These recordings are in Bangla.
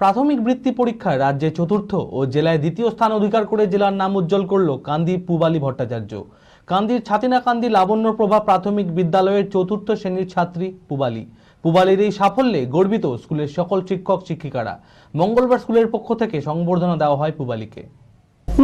প্রাথমিক বৃত্তি পরীক্ষায় রাজ্যে চতুর্থ ও জেলায় দ্বিতীয় স্থান অধিকার করে জেলার নাম উজ্জ্বল করল কান্দি পুবালি ভট্টাচার্য। কান্দির ছাতিনাকান্দি লাবণ্যপ্রভা প্রাথমিক বিদ্যালয়ের চতুর্থ শ্রেণির ছাত্রী পুবালি। পুবালির এই সাফল্যে গর্বিত স্কুলের সকল শিক্ষক, শিক্ষিকারা। মঙ্গলবার স্কুলের পক্ষ থেকে সংবর্ধনা দেওয়া হয় পুবালিকে।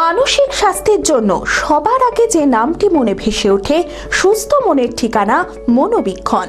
মানসিক স্বাস্থ্যের জন্য সবার আগে যে নামটি মনে ভেসে ওঠে, সুস্থ মনের ঠিকানা মনোবীক্ষণ।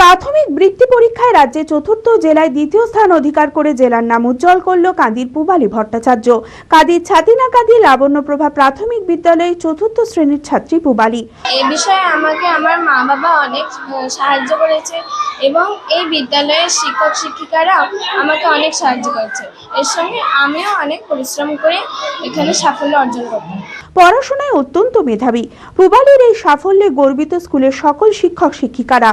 প্রাথমিক বৃত্তি পরীক্ষায় রাজ্যে চতুর্থ জেলায় দ্বিতীয় স্থান অধিকার করে জেলার নাম উজ্জ্বল করল কান্দির পুবালি ভট্টাচার্য। কাদির ছাতিনা কাদি লাবণ্যপ্রভা প্রাথমিক বিদ্যালয়ের চতুর্থ শ্রেণির ছাত্রী পুবালি। এই বিষয়ে আমাকে আমার মা বাবা অনেক সাহায্য করেছে এবং এই বিদ্যালয়ের শিক্ষক শিক্ষিকারা আমাকে অনেক সাহায্য করেছে। এর সঙ্গে আমিও অনেক পরিশ্রম করে এখানে সাফল্য অর্জন করতাম পড়াশোনায় অত্যন্ত মেধাবী। পুবালির এই সাফল্যে গর্বিত স্কুলের সকল শিক্ষক শিক্ষিকারা।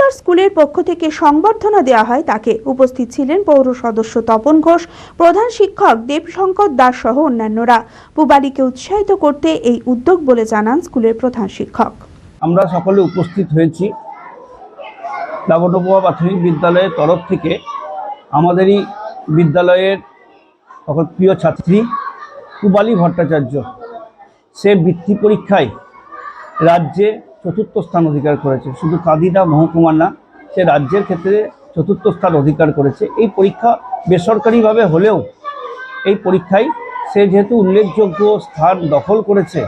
মঙ্গলবার স্কুলের পক্ষ থেকে সংবর্ধনা দেওয়া হয়। তাকে উপস্থিত ছিলেন পৌর সদস্য তপন ঘোষ, প্রধান শিক্ষক দেবশঙ্কর দাস সহ অন্যান্যরা। পুবালিকে উৎসাহিত করতে এই উদ্যোগ বলে জানান স্কুলের প্রধান শিক্ষক। আমরা সকলে উপস্থিত হয়েছি। লাবণ্যপ্রভা প্রাথমিক বিদ্যালয়ের তরফ থেকে আমাদেরই বিদ্যালয়ের সকল প্রিয় ছাত্রী, পুবালি ভট্টাচার্য, সে বৃত্তি পরীক্ষায় রাজ্যে চতুর্থ স্থান অধিকার করেছে। শুধু কাদিনা মহকুমা না, সে রাজ্যের ক্ষেত্রে চতুর্থ স্থান অধিকার করেছে। এই পরীক্ষা বেসরকারিভাবে হলেও এই পরীক্ষায় সে যেহেতু উল্লেখযোগ্য স্থান দখল করেছে,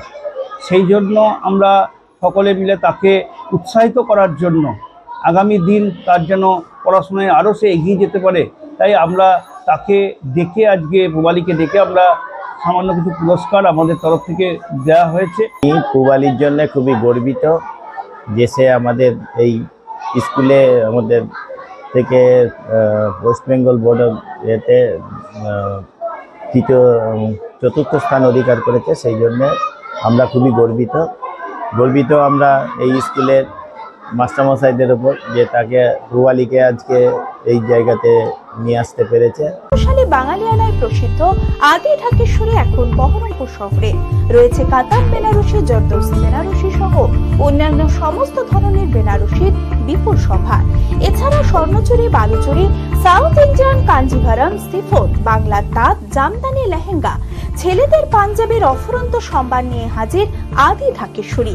সেই জন্য আমরা সকলে মিলে তাকে উৎসাহিত করার জন্য আগামী দিন তার যেন পড়াশোনায় আরও সে এগিয়ে যেতে পারে, তাই আমরা তাকে ডেকে আজকে মোবালিকে ডেকে আমরা সামান্য কিছু পুরস্কার আমাদের তরফ থেকে দেওয়া হয়েছে। পুবালির জন্য খুবই গর্বিত যে সে আমাদের এই স্কুলে আমাদের থেকে ওয়েস্ট বেঙ্গল বোর্ড এতে তৃতীয় চতুর্থ স্থান অধিকার করেছে, সেই জন্যে আমরা খুবই গর্বিত। গর্বিত আমরা এই স্কুলের মাস্টারমশাইদের ওপর যে তাকে রুয়ালিকে আজকে এই জায়গাতে নিয়ে আসতে পেরেছে। সালে বাঙালিয়ানায় প্রসিদ্ধ আদি ঢাকেশ্বরী এখন বহরমপুর শহরে। রয়েছে কাতার, বেনারসি জর্দৌসি বেনারসি সহ অন্যান্য সমস্ত ধরনের বেনারসির বিপুল সম্ভার এছাড়া Swarnachuri, Baluchari, south Indian Kanjivaram chiffon বাংলার তাঁত, জামদানি, লেহেঙ্গা। ছেলেদের পাঞ্জাবের অফুরন্ত সম্ভার নিয়ে হাজির আদি ঢাকেশ্বরী।